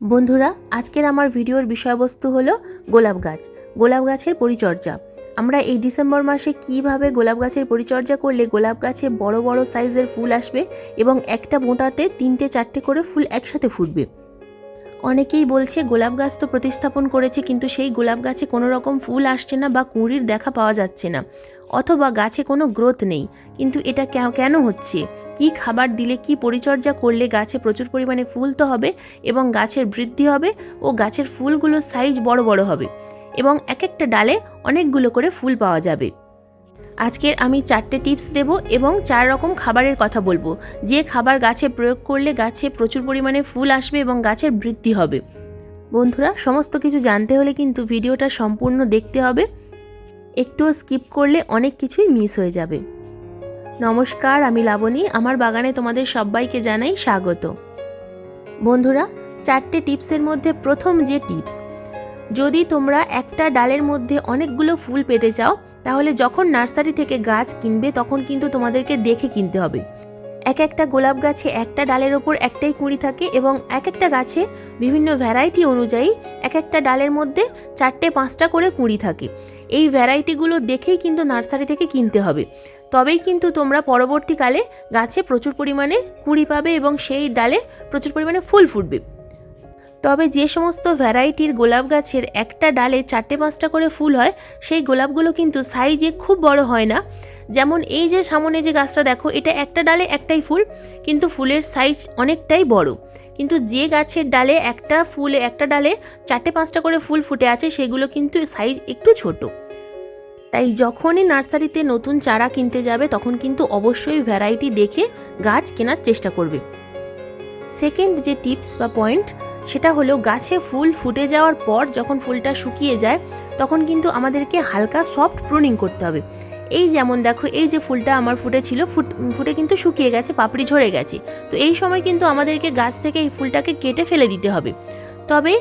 বন্ধুরা, আজকের আমার ভিডিওর বিষয়বস্তু হলো গোলাপ গাছ, গোলাপ গাছের পরিচর্যা। আমরা এই ডিসেম্বর মাসে কীভাবে গোলাপ গাছের পরিচর্যা করলে গোলাপ গাছে বড় বড় সাইজের ফুল আসবে এবং একটা মোটাতে তিনটে চারটে করে ফুল একসাথে ফুটবে? অনেকেই বলছে, গোলাপ গাছ তো প্রতিস্থাপন করেছে, কিন্তু সেই গোলাপ গাছে কোনো রকম ফুল আসছে না বা কুঁড়ির দেখা পাওয়া যাচ্ছে না। অথবা গাছে কোনো গ্রোথ নেই। কিন্তু এটা কেন হচ্ছে? কি খাবার দিলে কি পরিচর্যা করলে গাছে প্রচুর পরিমাণে ফুল তো হবে এবং গাছের বৃদ্ধি হবে ও গাছের ফুলগুলোর সাইজ বড় বড় হবে এবং এক একটা ডালে অনেকগুলো করে ফুল পাওয়া যাবে। আজকের আমি চারটে টিপস দেব এবং চার রকম খাবারের কথা বলব। যে খাবার গাছে প্রয়োগ করলে গাছে প্রচুর পরিমাণে ফুল আসবে এবং গাছের বৃদ্ধি হবে। বন্ধুরা, সমস্ত কিছু জানতে হলে কিন্তু ভিডিওটা সম্পূর্ণ দেখতে হবে। একটুও স্কিপ করলে অনেক কিছুই মিস হয়ে যাবে। নমস্কার, আমি লাবণী। আমার বাগানে তোমাদের সবাইকে জানাই স্বাগত। বন্ধুরা, চারটে টিপসের মধ্যে প্রথম যে টিপস যদি তোমরা একটা ডালের মধ্যে অনেকগুলো ফুল পেতে চাও, তাহলে যখন নার্সারি থেকে গাছ কিনবে, তখন কিন্তু তোমাদেরকে দেখে কিনতে হবে। এক একটা গোলাপ গাছে একটা ডালের ওপর একটাই কুঁড়ি থাকে এবং এক একটা গাছে বিভিন্ন ভ্যারাইটি অনুযায়ী এক একটা ডালের মধ্যে চারটে, পাঁচটা করে কুঁড়ি থাকে। এই ভ্যারাইটিগুলো দেখেই কিন্তু নার্সারি থেকে কিনতে হবে। তবেই কিন্তু তোমরা পরবর্তীকালে গাছে প্রচুর পরিমাণে কুঁড়ি পাবে এবং সেই ডালে প্রচুর পরিমাণে ফুল ফুটবে। তবে যে সমস্ত ভ্যারাইটির গোলাপ গাছের একটা ডালে চারটে পাঁচটা করে ফুল হয়, সেই গোলাপগুলো কিন্তু সাইজে খুব বড় হয় না। যেমন এই যে সামনে যে গাছটা দেখো, এটা একটা ডালে একটাই ফুল, কিন্তু ফুলের সাইজ অনেকটাই বড়। কিন্তু যে গাছের ডালে একটা ফুল, একটা ডালে চারটে পাঁচটা করে ফুল ফুটে আছে, সেগুলো কিন্তু সাইজ একটু ছোট। তাই যখনই নার্সারিতে নতুন চারা কিনতে যাবে, তখন কিন্তু অবশ্যই ভ্যারাইটি দেখে গাছ কেনার চেষ্টা করবে। সেকেন্ড যে টিপস বা পয়েন্ট সেটা হলো গাছে ফুল ফুটে যাওয়ার পর যখন ফুলটা শুকিয়ে যায়, তখন কিন্তু আমাদেরকে হালকা সফট প্রুনিং করতে হবে। এই যেমন দেখো, এই যে ফুলটা আমার ফুটেছিল, ফুট, ফুটে কিন্তু শুকিয়ে গেছে, পাপড়ি ঝরে গেছে। তো এই সময় কিন্তু আমাদেরকে গাছ থেকে এই ফুলটাকে কেটে ফেলে দিতে হবে। তবে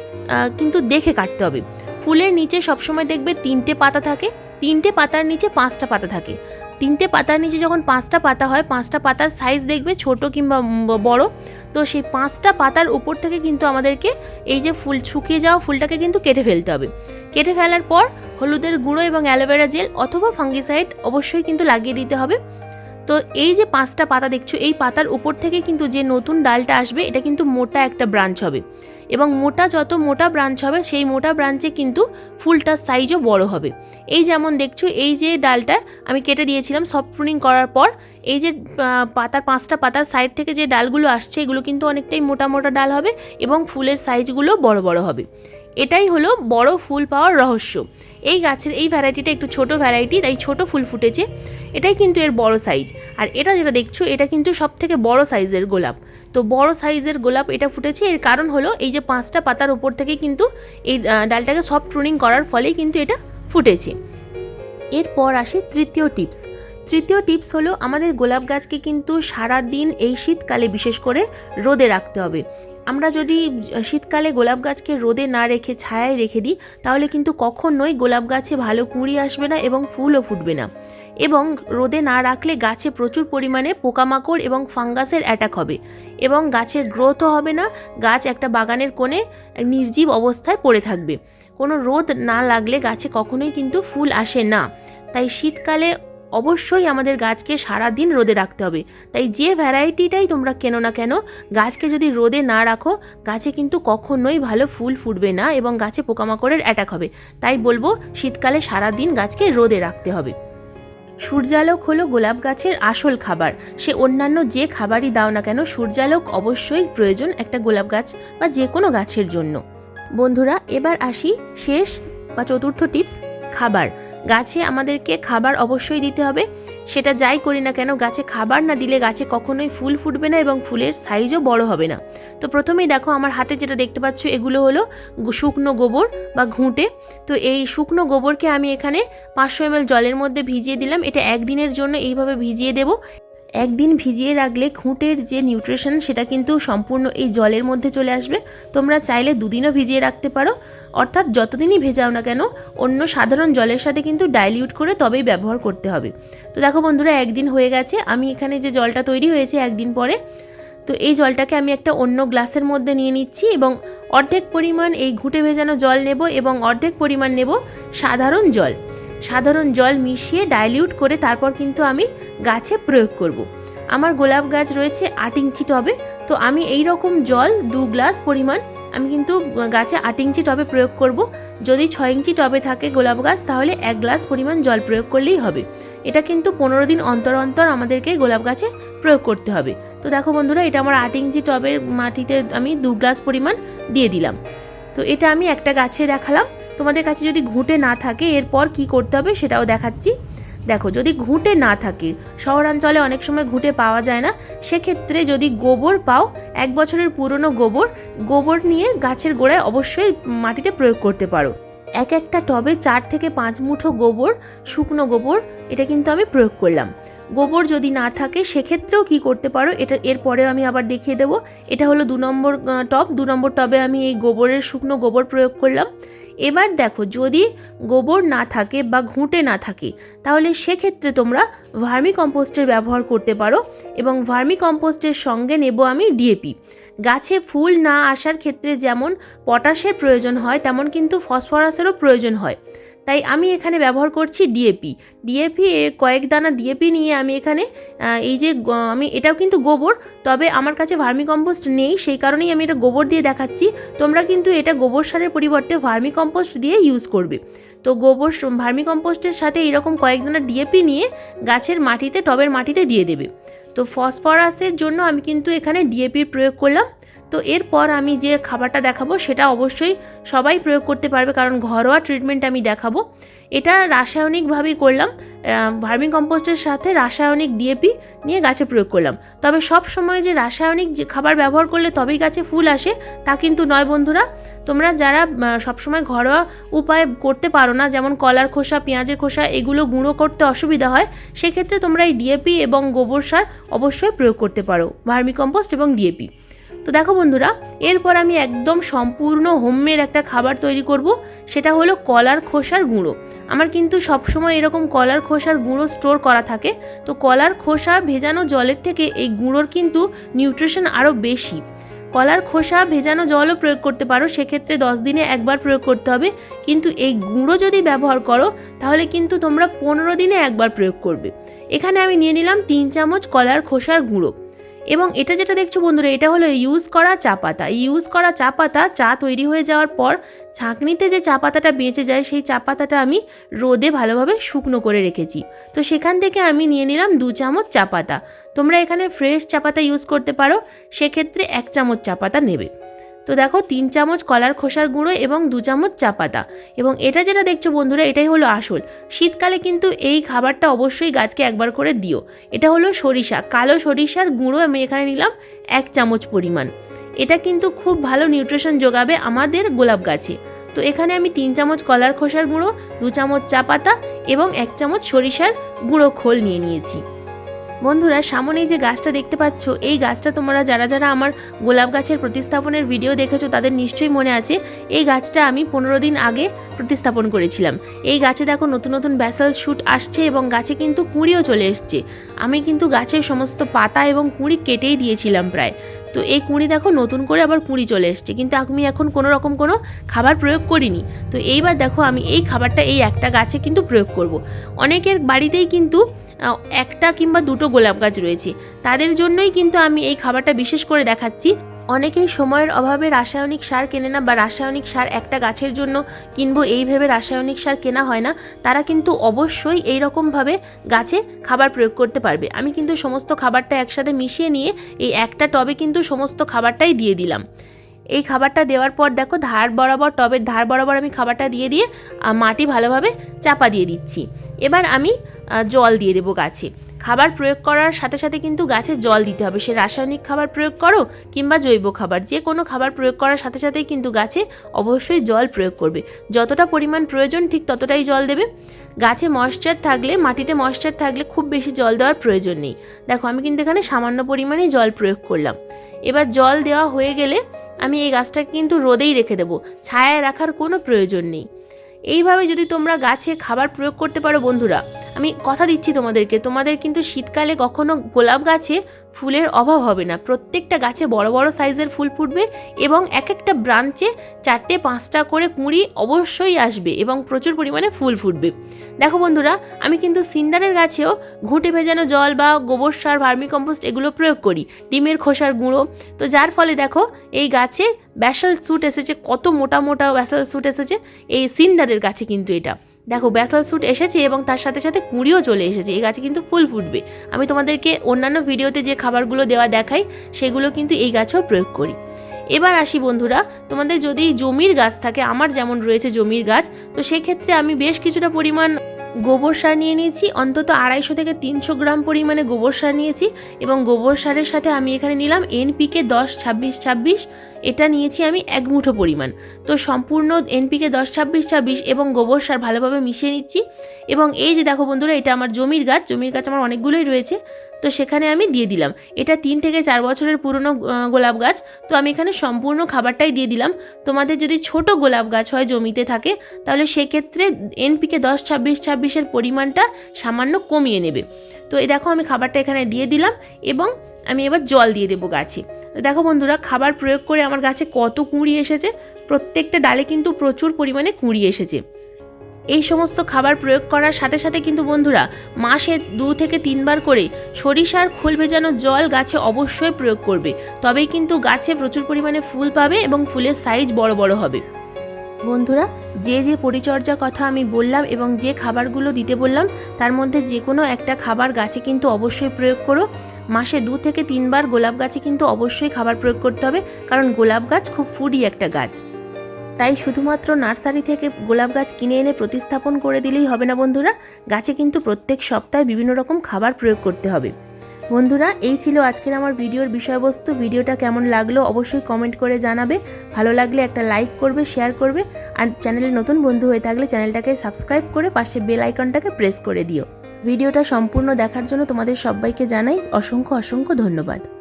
কিন্তু দেখে কাটতে হবে। ফুলের নিচে সবসময় দেখবে তিনটে পাতা থাকে, তিনটে পাতার নিচে পাঁচটা পাতা থাকে। তিনটে পাতার নিচে যখন পাঁচটা পাতা হয়, পাঁচটা পাতার সাইজ দেখবে ছোট কিংবা বড়। তো সেই পাঁচটা পাতার উপর থেকে কিন্তু আমাদেরকে এই যে ফুল শুকিয়ে যাওয়া ফুলটাকে কিন্তু কেটে ফেলতে হবে। কেটে ফেলার পর হলুদের গুঁড়ো এবং অ্যালোভেরা জেল অথবা ফাঙ্গিসাইড অবশ্যই কিন্তু লাগিয়ে দিতে হবে। তো এই যে পাঁচটা পাতা দেখছ, এই পাতার উপর থেকে কিন্তু যে নতুন ডালটা আসবে, এটা কিন্তু মোটা একটা ব্রাঞ্চ হবে। এবং মোটা যত মোটা ব্রাঞ্চ হবে, সেই মোটা ব্রাঞ্চে কিন্তু ফুলটার সাইজও বড় হবে। এই যেমন দেখছ, এই যে ডালটা আমি কেটে দিয়েছিলাম সফট প্রুনিং করার পর, এই যে পাতার পাঁচটা পাতার সাইড থেকে যে ডালগুলো আসছে, এগুলো কিন্তু অনেকটাই মোটা মোটা ডাল হবে এবং ফুলের সাইজগুলো বড় বড় হবে। এটাই হলো বড় ফুল পাওয়ার রহস্য। এই গাছের এই ভ্যারাইটিটা একটু ছোট ভ্যারাইটি তাই ছোট ফুল ফুটেছে। এটাই কিন্তু এর বড় সাইজ আর এটা যেটা দেখছ, এটা কিন্তু সব থেকে বড় সাইজের গোলাপ। তো বড় সাইজের গোলাপ এটা ফুটেছে, এর কারণ হলো এই যে পাঁচটা পাতার উপর থেকে কিন্তু এই ডালটাকে সফট প্রুনিং করার ফলেই কিন্তু এটা ফুটেছে। এরপর আসে তৃতীয় টিপস তৃতীয় টিপস হলো আমাদের গোলাপ গাছকে কিন্তু সারা দিন এই শীতকালে বিশেষ করে রোদে রাখতে হবে। আমরা যদি শীতকালে গোলাপ গাছকে রোদে না রেখে ছায়ায় রেখে দিই, তাহলে কিন্তু কখনোই গোলাপ গাছে ভালো কুঁড়ি আসবে না এবং ফুলও ফুটবে না। এবং রোদে না রাখলে গাছে প্রচুর পরিমাণে পোকামাকড় এবং ফাঙ্গাসের অ্যাটাক হবে। এবং গাছের গ্রোথও হবে না, গাছ একটা বাগানের কোণে নির্জীব অবস্থায় পড়ে থাকবে। কোনো রোদ না লাগলে গাছে কখনোই কিন্তু ফুল আসে না। তাই শীতকালে অবশ্যই আমাদের গাছকে সারা দিন রোদে রাখতে হবে। তাই যে ভ্যারাইটিটাই তোমরা কেনো না কেন, গাছকে যদি রোদে না রাখো, গাছে কিন্তু কখনোই ভালো ফুল ফুটবে না এবং গাছে পোকামাকড়ের অ্যাটাক হবে। তাই বলব, শীতকালে সারা দিন গাছকে রোদে রাখতে হবে। সূর্যালোক হলো গোলাপ গাছের আসল খাবার। সে অন্যান্য যে খাবারই দাও না কেন, সূর্যালোক অবশ্যই প্রয়োজন একটা গোলাপ গাছ বা যে কোনো গাছের জন্য। বন্ধুরা, এবার আসি শেষ বা চতুর্থ টিপস, খাবার। গাছে আমাদেরকে খাবার অবশ্যই দিতে হবে। সেটা যাই করি না কেন, গাছে খাবার না দিলে গাছে কখনোই ফুল ফুটবে না এবং ফুলের সাইজও বড় হবে না। তো প্রথমেই দেখো আমার হাতে যেটা দেখতে পাচ্ছ, এগুলো হলো শুকনো গোবর বা ঘুঁটে। তো এই শুকনো গোবরকে আমি এখানে পাঁচশো এম জলের মধ্যে ভিজিয়ে দিলাম। এটা একদিনের জন্য এইভাবে ভিজিয়ে দেবো। একদিন ভিজিয়ে রাখলে খুঁটের যে নিউট্রিশন সেটা কিন্তু সম্পূর্ণ এই জলের মধ্যে চলে আসবে। তোমরা চাইলে দুদিনও ভিজিয়ে রাখতে পারো। অর্থাৎ যতদিনই ভেজাও না কেন, অন্য সাধারণ জলের সাথে কিন্তু ডাইলিউট করে তবেই ব্যবহার করতে হবে। তো দেখো বন্ধুরা, একদিন হয়ে গেছে। আমি এখানে যে জলটা তৈরি হয়েছে একদিন পরে, তো এই জলটাকে আমি একটা অন্য গ্লাসের মধ্যে নিয়ে নিচ্ছি এবং অর্ধেক পরিমাণ এই ঘুঁটে ভেজানো জল নেব এবং অর্ধেক পরিমাণ নেব সাধারণ জল। সাধারণ জল মিশিয়ে ডাইলিউট করে তারপর কিন্তু আমি গাছে প্রয়োগ করব। আমার গোলাপ গাছ রয়েছে আট ইঞ্চি টবে, তো আমি এই রকম জল দু গ্লাস পরিমাণ আমি কিন্তু গাছে আট ইঞ্চি টবে প্রয়োগ করব। যদি ছয় ইঞ্চি টবে থাকে গোলাপ গাছ, তাহলে এক গ্লাস পরিমাণ জল প্রয়োগ করলেই হবে। এটা কিন্তু পনেরো দিন অন্তর অন্তর আমাদেরকে গোলাপ গাছে প্রয়োগ করতে হবে। তো দেখো বন্ধুরা, এটা আমার আট ইঞ্চি টবের মাটিতে আমি দু গ্লাস পরিমাণ দিয়ে দিলাম। তো এটা আমি একটা গাছে দেখালাম। তোমাদের কাছে যদি ঘুঁটে না থাকে, এরপর কি করতে হবে সেটাও দেখাচ্ছি। দেখো, যদি ঘুঁটে না থাকে, শহরাঞ্চলে অনেক সময় ঘুঁটে পাওয়া যায় না, সেক্ষেত্রে যদি গোবর পাও, এক বছরের পুরনো গোবর গোবর নিয়ে গাছের গোড়ায় অবশ্যই মাটিতে প্রয়োগ করতে পারো। এক একটা টবে চার থেকে পাঁচ মুঠো গোবর, শুকনো গোবর, এটা কিন্তু আমি প্রয়োগ করলাম। গোবর যদি না থাকে, সেক্ষেত্রেও কি করতে পারো, এটা এরপরে আমি আবার দেখিয়ে দেবো। এটা হলো দু নম্বর টব। দু নম্বর টবে আমি এই গোবরের শুকনো গোবর প্রয়োগ করলাম। এবার দেখো, যদি গোবর না থাকে বা ঘুঁটে না থাকে, তাহলে সেক্ষেত্রে তোমরা ভার্মি কম্পোস্টের ব্যবহার করতে পারো এবং ভার্মি কম্পোস্টের সঙ্গে নেব আমি ডিএপি গাছে ফুল না আসার ক্ষেত্রে যেমন পটাশের প্রয়োজন হয়, তেমন কিন্তু ফসফরাসেরও প্রয়োজন হয়। তাই আমি এখানে ব্যবহার করছি ডিএপি ডিএপি কয়েক দানা ডিএপি নিয়ে আমি এখানে এই যে আমি এটাও কিন্তু গোবর, তবে আমার কাছে ভার্মি কম্পোস্ট নেই, সেই কারণেই আমি এটা গোবর দিয়ে দেখাচ্ছি। তোমরা কিন্তু এটা গোবর সারের পরিবর্তে ভার্মি কম্পোস্ট দিয়ে ইউজ করবে। তো গোবর ভার্মি কম্পোস্টের সাথে এরকম কয়েক দানা ডিএপি নিয়ে গাছের মাটিতে, টবের মাটিতে দিয়ে দেবে। তো ফসফরাসের জন্য আমি কিন্তু এখানে ডিএপির প্রয়োগ করলাম। তো এরপর আমি যে খাবারটা দেখাবো সেটা অবশ্যই সবাই প্রয়োগ করতে পারবে, কারণ ঘরোয়া ট্রিটমেন্ট আমি দেখাবো। এটা রাসায়নিকভাবেই করলাম ভার্মি কম্পোস্টের সাথে রাসায়নিক ডিএপি নিয়ে গাছে প্রয়োগ করলাম। তবে সব সময় যে রাসায়নিক যে খাবার ব্যবহার করলে তবেই গাছে ফুল আসে, তা কিন্তু নয় বন্ধুরা। তোমরা যারা সবসময় ঘরোয়া উপায় করতে পারো না, যেমন কলার খোসা, পেঁয়াজের খোসা, এগুলো গুঁড়ো করতে অসুবিধা হয়, সেক্ষেত্রে তোমরা এই ডিএপি এবং গোবর সার অবশ্যই প্রয়োগ করতে পারো, ভার্মি কম্পোস্ট এবং ডিএপি তো দেখো বন্ধুরা, এরপর আমি একদম সম্পূর্ণ হোমমেড একটা খাবার তৈরি করব, সেটা হলো কলার খোসার গুঁড়ো। আমার কিন্তু সবসময় এরকম কলার খোসার গুঁড়ো স্টোর করা থাকে, তো কলার খোসা ভেজানো জলের থেকে এই গুঁড়োর কিন্তু নিউট্রিশন আরও বেশি। কলার খোসা ভেজানো জলও প্রয়োগ করতে পারো, সেক্ষেত্রে দশ দিনে একবার প্রয়োগ করতে হবে, কিন্তু এই গুঁড়ো যদি ব্যবহার করো, তাহলে কিন্তু তোমরা পনেরো দিনে একবার প্রয়োগ করবে। এখানে আমি নিয়ে নিলাম তিন চামচ কলার খোসার গুঁড়ো। এবং এটা যেটা দেখছ বন্ধুরা, এটা হলো ইউজ করা চা পাতা। ইউজ করা চা পাতা, চা তৈরি হয়ে যাওয়ার পর ছাঁকনিতে যে চা পাতাটা বেঁচে যায়, সেই চা পাতাটা আমি রোদে ভালোভাবে শুকনো করে রেখেছি। তো সেখান থেকে আমি নিয়ে নিলাম দু চামচ চা পাতা। তোমরা এখানে ফ্রেশ চা পাতা ইউজ করতে পারো, সেক্ষেত্রে এক চামচ চা পাতা নেবে। তো দেখো, তিন চামচ কলার খোসার গুঁড়ো এবং দু চামচ চা পাতা। এবং এটা যেটা দেখছ বন্ধুরা, এটাই হলো আসল। শীতকালে কিন্তু এই খাবারটা অবশ্যই গাছকে একবার করে দিও। এটা হলো সরিষা, কালো সরিষার গুঁড়ো আমি এখানে নিলাম এক চামচ পরিমাণ। এটা কিন্তু খুব ভালো নিউট্রিশন যোগাবে আমাদের গোলাপ গাছে। তো এখানে আমি তিন চামচ কলার খোসার গুঁড়ো, দু চামচ চা পাতা এবং এক চামচ সরিষার গুঁড়ো খোল নিয়ে নিয়েছি। বন্ধুরা সামনে যে গাছটা দেখতে পাচ্ছ, এই গাছটা তোমরা যারা যারা আমার গোলাপ গাছের প্রতিস্থাপনের ভিডিও দেখেছ, তাদের নিশ্চয়ই মনে আছে, এই গাছটা আমি পনেরো দিন আগে প্রতিস্থাপন করেছিলাম। এই গাছে দেখো, নতুন নতুন ব্যাসাল শুট আসছে এবং গাছে কিন্তু কুঁড়িও চলে এসছে। আমি কিন্তু গাছের সমস্ত পাতা এবং কুঁড়ি কেটেই দিয়েছিলাম প্রায়। তো এই কুঁড়ি দেখো, নতুন করে আবার কুঁড়ি চলে এসছে। কিন্তু আমি এখন কোনো রকম কোনো খাবার প্রয়োগ করিনি। তো এইবার দেখো, আমি এই খাবারটা এই একটা গাছে কিন্তু প্রয়োগ করব। অনেকের বাড়িতেই কিন্তু একটা কিংবা দুটো গোলাপ গাছ রয়েছে। তাদের জন্যই কিন্তু আমি এই খাবারটা বিশেষ করে দেখাচ্ছি। অনেকেই সময়ের অভাবে রাসায়নিক সার কেনে না বা রাসায়নিক সার একটা গাছের জন্য কিনবো এই ভেবে রাসায়নিক সার কেনা হয় না। তারা কিন্তু অবশ্যই এই রকমভাবে গাছে খাবার প্রয়োগ করতে পারবে। আমি কিন্তু সমস্ত খাবারটা একসাথে মিশিয়ে নিয়ে এই একটা টবে কিন্তু সমস্ত খাবারটাই দিয়ে দিলাম। এই খাবারটা দেওয়ার পর দেখো ধার বরাবর, টবের ধার বরাবর আমি খাবারটা দিয়ে দিয়ে মাটি ভালোভাবে চাপা দিয়ে দিচ্ছি। এবার আমি জল দিয়ে দেবো গাছে। খাবার প্রয়োগ করার সাথে সাথে কিন্তু গাছে জল দিতে হবে। সে রাসায়নিক খাবার প্রয়োগ করো কিংবা জৈব খাবার, যে কোনো খাবার প্রয়োগ করার সাথে সাথেই কিন্তু গাছে অবশ্যই জল প্রয়োগ করবে। যতটা পরিমাণ প্রয়োজন ঠিক ততটাই জল দেবে। গাছে ময়েশ্চার থাকলে, মাটিতে ময়েশ্চার থাকলে খুব বেশি জল দেওয়ার প্রয়োজন নেই। দেখো, আমি কিন্তু এখানে সামান্য পরিমাণে জল প্রয়োগ করলাম। এবার জল দেওয়া হয়ে গেলে আমি এই গাছটাকে কিন্তু রোদেই রেখে দেবো। ছায়ায় রাখার কোনো প্রয়োজন নেই। এইভাবে যদি তোমরা গাছে খাবার প্রয়োগ করতে পারো, বন্ধুরা, আমি কথা দিচ্ছি তোমাদেরকে, তোমাদের কিন্তু শীতকালে কখনো গোলাপ গাছে ফুলের অভাব হবে না। প্রত্যেকটা গাছে বড় বড় সাইজের ফুল ফুটবে এবং এক একটা ব্রাঞ্চে চারটে, পাঁচটা করে কুঁড়ি অবশ্যই আসবে এবং প্রচুর পরিমাণে ফুল ফুটবে। দেখো বন্ধুরা, আমি কিন্তু সিন্ডারের গাছেও ঘুঁটে ভেজানো জল বা গোবর সার ভার্মিকম্পোস্ট এগুলো প্রয়োগ করি। ডিমের খোসার গুঁড়ো। তো যার ফলে দেখো, এই গাছে ব্যাসাল স্যুট এসেছে, কত মোটা মোটা ব্যাসাল স্যুট এসেছে, এই সিন্ডারের গাছে কিন্তু এটা। দেখো, ব্যাসাল স্যুট এসেছে এবং তার সাথে সাথে কুঁড়িও চলে এসেছে, এই গাছে কিন্তু ফুল ফুটবে। আমি তোমাদেরকে অন্যান্য ভিডিওতে যে খাবারগুলো দেওয়া দেখাই, সেগুলো কিন্তু এই গাছেও প্রয়োগ করি। এবার আসি বন্ধুরা, তোমাদের যদি জমির গাছ থাকে, আমার যেমন রয়েছে জমির গাছ, তো সেক্ষেত্রে আমি বেশ কিছুটা পরিমাণ গোবর সার নিয়ে নিয়েছি, অন্তত আড়াইশো থেকে তিনশো গ্রাম পরিমাণে গোবর সার নিয়েছি এবং গোবর সারের সাথে আমি এখানে নিলাম এনপিকে দশ, ছাব্বিশ ছাব্বিশ, এটা নিয়েছি আমি এক মুঠো পরিমাণ। তো সম্পূর্ণ এনপিকে দশ, ছাব্বিশ ছাব্বিশ এবং গোবর সার ভালোভাবে মিশিয়ে নিচ্ছি এবং এই যে দেখো বন্ধুরা, এটা আমার জমির গাছ জমির গাছ আমার অনেকগুলোই রয়েছে। তো সেখানে আমি দিয়ে দিলাম। এটা তিন থেকে চার বছরের পুরনো গোলাপ গাছ। তো আমি এখানে সম্পূর্ণ খাবারটাই দিয়ে দিলাম। তোমাদের যদি ছোট গোলাপ গাছ হয় জমিতে থাকে, তাহলে সেক্ষেত্রে এনপিকে দশ, ছাব্বিশ, ছাব্বিশের পরিমাণটা সামান্য কমিয়ে নেবে। তো এই দেখো আমি খাবারটা এখানে দিয়ে দিলাম এবং আমি এবার জল দিয়ে দেবো গাছে। দেখো বন্ধুরা, খাবার প্রয়োগ করে আমার গাছে কত কুঁড়ি এসেছে। প্রত্যেকটা ডালে কিন্তু প্রচুর পরিমাণে কুঁড়ি এসেছে। এই সমস্ত খাবার প্রয়োগ করার সাথে সাথে কিন্তু বন্ধুরা, মাসে দু থেকে তিনবার করে সরিষার খোল ভেজানো জল গাছে অবশ্যই প্রয়োগ করবে। তবেই কিন্তু গাছে প্রচুর পরিমাণে ফুল পাবে এবং ফুলের সাইজ বড় বড় হবে। বন্ধুরা, যে যে পরিচর্যা কথা আমি বললাম এবং যে খাবারগুলো দিতে বললাম, তার মধ্যে যে কোনো একটা খাবার গাছে কিন্তু অবশ্যই প্রয়োগ করো। মাসে দু থেকে তিনবার গোলাপ গাছে কিন্তু অবশ্যই খাবার প্রয়োগ করতে হবে, কারণ গোলাপ গাছ খুব ফুডি একটা গাছ। তাই শুধুমাত্র নার্সারি থেকে গোলাপ গাছ কিনে এনে প্রতিস্থাপন করে দিলেই হবে না বন্ধুরা। গাছে কিন্তু প্রত্যেক সপ্তাহে বিভিন্ন রকম খাবার প্রয়োগ করতে হবে। বন্ধুরা, এই ছিল আজকের আমার ভিডিওর বিষয়বস্তু। ভিডিওটা কেমন লাগল অবশ্যই কমেন্ট করে জানাবে। ভালো লাগলে একটা লাইক করবে শেয়ার করবে। আর চ্যানেলে নতুন বন্ধু হয়ে থাকলে চ্যানেলটাকে সাবস্ক্রাইব করে পাশে বেল আইকনটাকে প্রেস করে দিও। ভিডিওটা সম্পূর্ণ দেখার জন্য তোমাদের সবাইকে জানাই অসংখ্য অসংখ্য ধন্যবাদ।